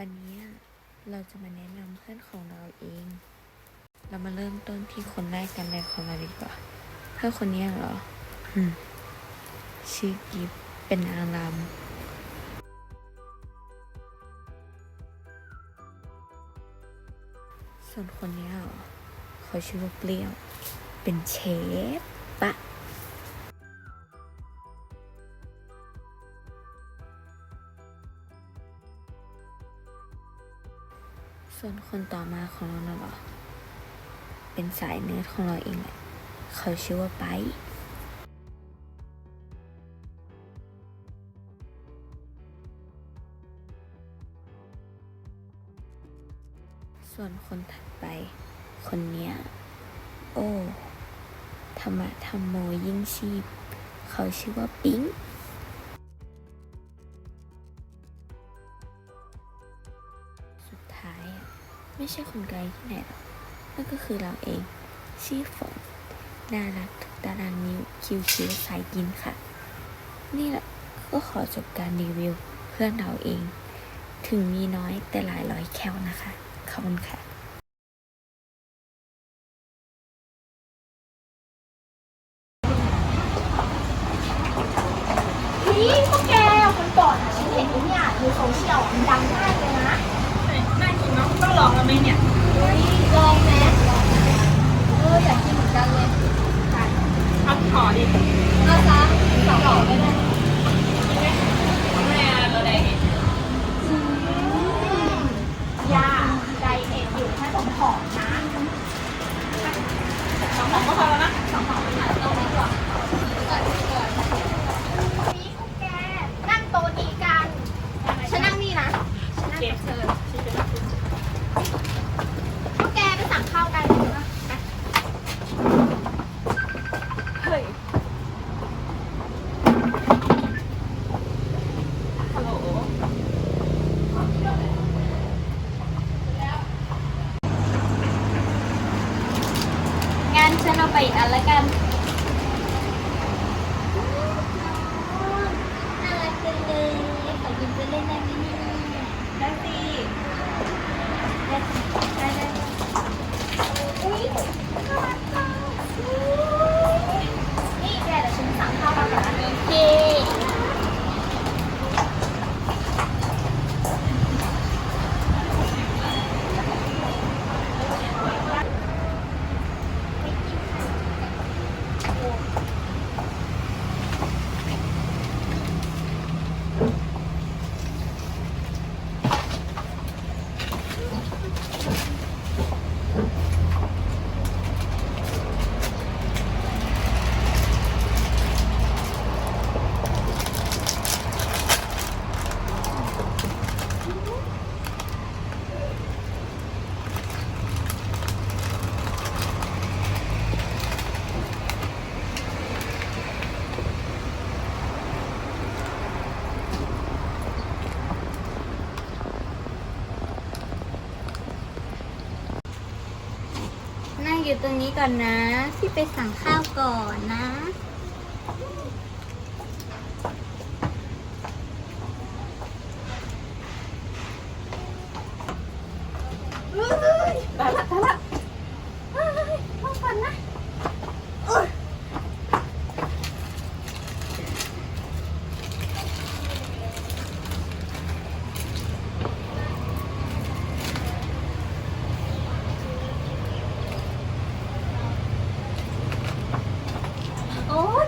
วันนี้เราจะมาแนะนำเพื่อนของเราเอง เรามาเริ่มต้นที่คนแรกกันเลยของเราดีกว่า เพื่อนคนนี้เหรออืมชื่อกิฟเป็นนางรำส่วนคนนี้เหรอเขาชื่อว่าเปรี้ยว เป็นเชฟปะ ส่วนคนต่อมาของเราน่ะเหรอ เป็นสายเนื้อของเราเองแหละเขาชื่อว่าไปร์ส่วนคนถัดไป คนเนี้ย โอ้ธรรมะธรรมโมยิ่งชีพ เขาชื่อว่าปิ๊ง ไม่ใช่คนไกลที่ไหนหรอกนั่นก็คือเราเอง ชื่อฝนน่ารักทุกตารางนิ้วคิวคิวสายกินค่ะ นี่แหละก็ขอจบการรีวิวเพื่อนเราเอง ถึงมีน้อยแต่หลายร้อยแคลนะคะขอบคุณค่ะนี่พวกแกคนก่อนอะฉันเห็นไอ้เนี่ยในโซเชียลมันดังนะ ต้องลองแล้วไหมเนี่ยเฮ้ยลองแม่ลองเอออยากกินเหมือนกันเลยเอาขอดิเอาซะสองหล่อไม่ได้ แม่เราได้เห็น อืมยาไดเอทอยู่แค่สองหอมนะ สองของก็พอแล้วนะ สองหอมมันหาตรงนี้ก่อนก่อนก่อนนี่พวกแกนั่งโต๊ะนี้กันฉันนั่งนี่นะฉันนั่งกับเธอ ชิคกี้พาย พวกแกไปสั่งข้าวกันเลยนะไป เฮ้ยฮัลโหล งั้นฉัน เอาไปอีกอันละกันน่ารักจังเลยขอกินไปเล่นได้ไหมเนี่ยได้สิได้ได้ได้อุ้ยน่ารักจังอุ๊ยนี่แกเดี๋ยวฉันสั่งข้าวมาก่อนนะโอยู่ตรงนี้ก่อนนะ พี่ไปสั่งข้าวก่อนนะ เฮ้ย ได้ละได้ละ เฮ้ยพักก่อนนะ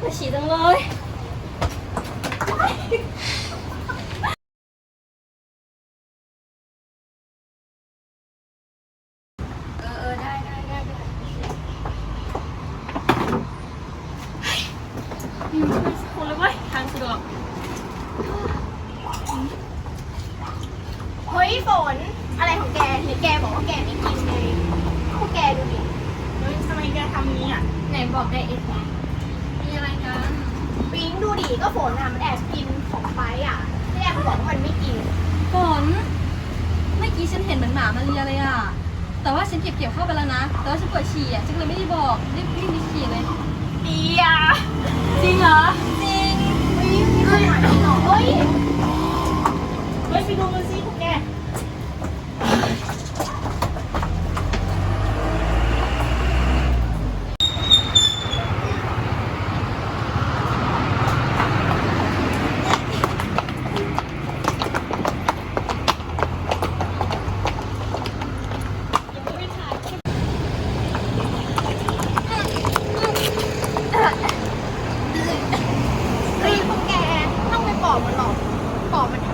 โอ้ยปฉี่จังเลย เออเออได้ได้ได้ได้อืมไม่สักคนเลยเว้ยทางสะดวกเฮ้ยฝน อะไรของแกหรือแกบอกว่าแกไม่กินไงพวกแกดูดิเฮ้ยทำไมแกทำนี้อะ ไหนบอกได้เอ็ดไง อะไรกันปิ๊งดูดิก็ฝนอะมันแอบกินของไปอะที่แอบบอกว่ามันไม่กินฝนเมื่อกี้ฉันเห็นเหมือนหมามาเลียเลยอะแต่ว่าฉันเก็บเกี่ยวเข้าไปแล้วนะ แต่ว่าฉันปวดฉี่อะฉันก็เลยไม่ได้บอกรีบวิ่งไปฉี่เลยเดียจริงเหรอจริงวิมีคนหมายหรอเฮ้ยเฮ้ยไปดูมันสิ กาะมัน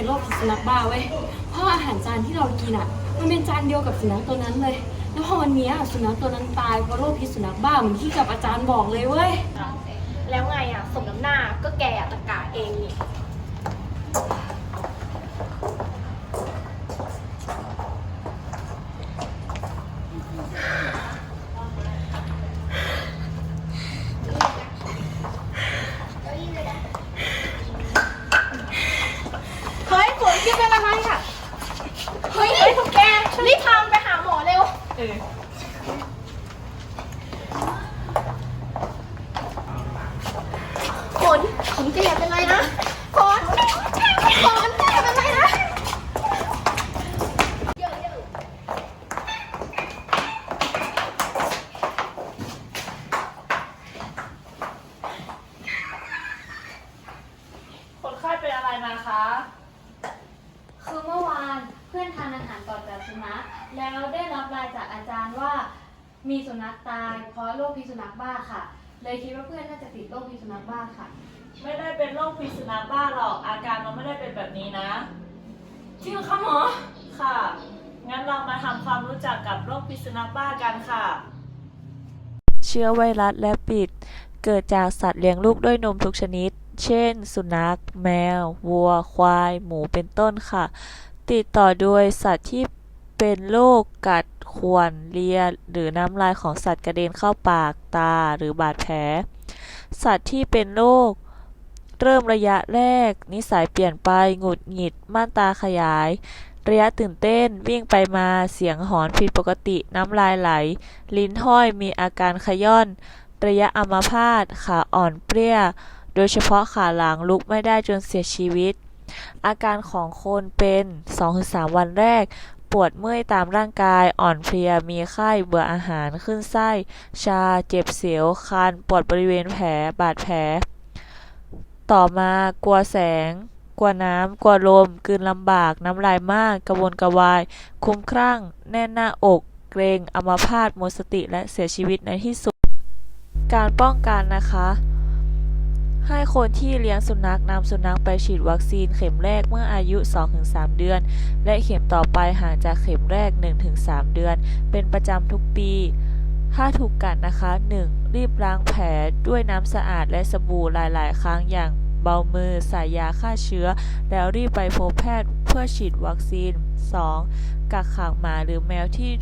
เป็นโรคพิษสุนัขบ้าเว้ยเพราะอาหารจานที่เรากินอะ มันเป็นจานเดียวกับสุนัขตัวนั้นเลย แล้วพอวันเนี้ยสุนัขตัวนั้นตายเพราะโรคพิษสุนัขบ้าเหมือนที่กับอาจารย์บอกเลยเว้ย แล้วไงอะ สมน้ำหน้าก็แกอะตะกาเองนี่ เฮ้ยฝนคิดเป็นอะไรอะ เฮ้ยเฮ้ยพวกแกรีบพามันไปหาหมอเร็ว ฝนฝนแกอย่าเป็นไรนะฝนฝนแกอย่าเป็นไรนะเยอะเยอะ คนไข้เป็นอะไรมาคะ คือเมื่อวานเพื่อนทานอาหารก่อนกับสุนัขแล้วได้รับรายจากอาจารย์ว่า มีสุนัขตาย เพราะ โรคพิษสุนัขบ้าค่ะ เลยคิดว่าเพื่อนน่าจะติดโรคพิษสุนัขบ้าค่ะ ไม่ได้เป็นโรคพิษสุนัขบ้าหรอก อาการมันไม่ได้เป็นแบบนี้นะ จริงเหรอคะหมอ ค่ะ งั้นเรามาทำความรู้จักกับโรคพิษสุนัขบ้ากันค่ะ เชื้อไวรัสและปิด เกิดจากสัตว์เลี้ยงลูกด้วยนมทุกชนิด เช่น สุนัข แมว วัว ควาย หมู เป็นต้นค่ะ ติดต่อโดยสัตว์ที่ เป็นโรคกัดข่วน เลีย หรือน้ำลายของสัตว์กระเด็นเข้าปาก ตา หรือบาดแผล สัตว์ที่เป็นโรคเริ่มระยะแรก นิสัยเปลี่ยนไปหงุดหงิด ม่านตาขยาย ระยะตื่นเต้น วิ่งไปมา เสียงหอนผิดปกติ น้ำลายไหล ลิ้นห้อย มีอาการขย้อน ระยะอัมาพาต ขาอ่อนเปรี้ย โดยเฉพาะขาหลังลุกไม่ได้จนเสียชีวิตอาการของคนเป็น 2-3 วันแรก ปวดเมื่อยตามร่างกายอ่อนเพลียมีไข้เบื่ออาหารขึ้นไส้ ชาเจ็บเสียวคันปวดบริเวณแผลบาดแผล ต่อมากลัวแสง กลัวน้ำ กลัวลมกืนลำบากน้ำลายมาก กระวนกระวาย คุ้มคลั่ง แน่นหน้าอก เกรงอัมพาตหมดสติและเสียชีวิตในที่สุด การป้องกันนะคะ ให้คนที่เลี้ยงสุนัขนำสุนัขไปฉีดวัคซีนเข็มแรกเมื่ออายุ 2-3 เดือน และเข็มต่อไปห่างจากเข็มแรก 1-3 เดือน เป็นประจำทุกปี ถ้าถูกกัดนะคะ 1. รีบล้างแผลด้วยน้ำสะอาดและสบู่หลาย ๆ ครั้งอย่างเบามือใส่ยาฆ่าเชื้อ แล้วรีบไปพบแพทย์เพื่อฉีดวัคซีน 2. กักขังหมาหรือแมวที่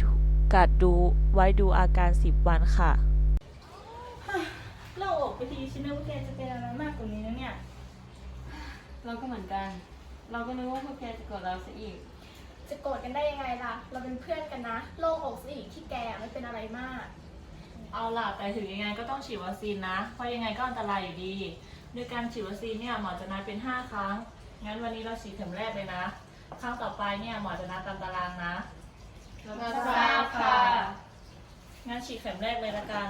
กัดดูไว้ดูอาการ 10 วันค่ะ กไปทีฉันนึกว่าแกจะเป็นอะไรมากกว่านี้นะเนี่ย เราก็เหมือนกัน เราก็นึกว่าพวกแกจะโกรธเราซะอีก จะโกรธกันได้ยังไงล่ะ เราเป็นเพื่อนกันนะ โลกอกซะอีกที่แกอะไม่เป็นอะไรมาก เอาล่ะแต่ถึงยังไงก็ต้องฉีดวัคซีนนะ เพราะยังไงก็อันตรายอยู่ดีโดยการฉีดวัคซีนเนี่ยหมอจะนัดเป็น 5 ครั้ง งั้นวันนี้เราฉีดเข็มแรกเลยนะ ครั้งต่อไปเนี่ยหมอจะนัดตามตารางนะรับทราบค่ะ งั้นฉีดเข็มแรกเลยละกัน